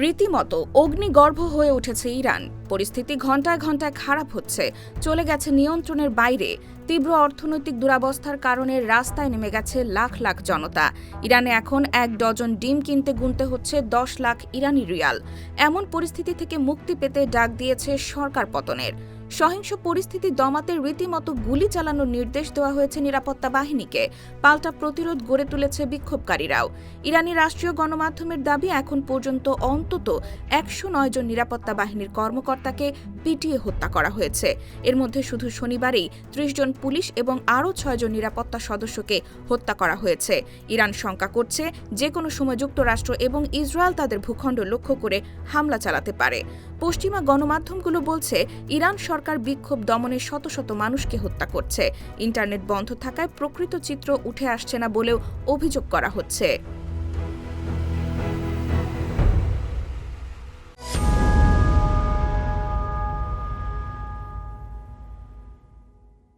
রীতিমতো অগ্নিগর্ভ হয়ে উঠেছে ইরান। পরিস্থিতি ঘন্টায় ঘন্টায় খারাপ হচ্ছে। চলে গেছে নিয়ন্ত্রণের বাইরে। তীব্র অর্থনৈতিক দুরাবস্থার কারণে রাস্তায় নেমে গেছে লাখ লাখ জনতা। ইরানে এখন এক ডজন ডিম কিনতে গুনতে হচ্ছে দশ লাখ ইরানি রিয়াল। এমন পরিস্থিতি থেকে মুক্তি পেতে ডাক দিয়েছে সরকার পতনের। সহিংস পরিস্থিতি দমাতে রীতিমতো গুলি চালানোর নির্দেশ দেওয়া হয়েছে নিরাপত্তা বাহিনীকে। পাল্টা প্রতিরোধ গড়ে তুলেছে বিক্ষোভকারীরাও। ইরানি রাষ্ট্রীয় গণমাধ্যমের দাবি, এখন পর্যন্ত অন্তত একশো নয় জন নিরাপত্তা বাহিনীর কর্মকর্তাকে পিটিয়ে হত্যা করা হয়েছে। এর মধ্যে শুধু শনিবারেই ত্রিশ জন পুলিশ এবং আরও ছয়জন নিরাপত্তা সদস্যকে হত্যা করা হয়েছে। ইরান শঙ্কা করছে যে কোনো সময় যুক্তরাষ্ট্র এবং ইসরায়েল তাদের ভূখণ্ড লক্ষ্য করে হামলা চালাতে পারে। পশ্চিমা গণমাধ্যমগুলো বলছে, ইরান সরকার বিক্ষোভ দমনে শত শত মানুষকে হত্যা করছে। ইন্টারনেট বন্ধ থাকায় প্রকৃত চিত্র উঠে আসছে না বলেও অভিযোগ করা হচ্ছে।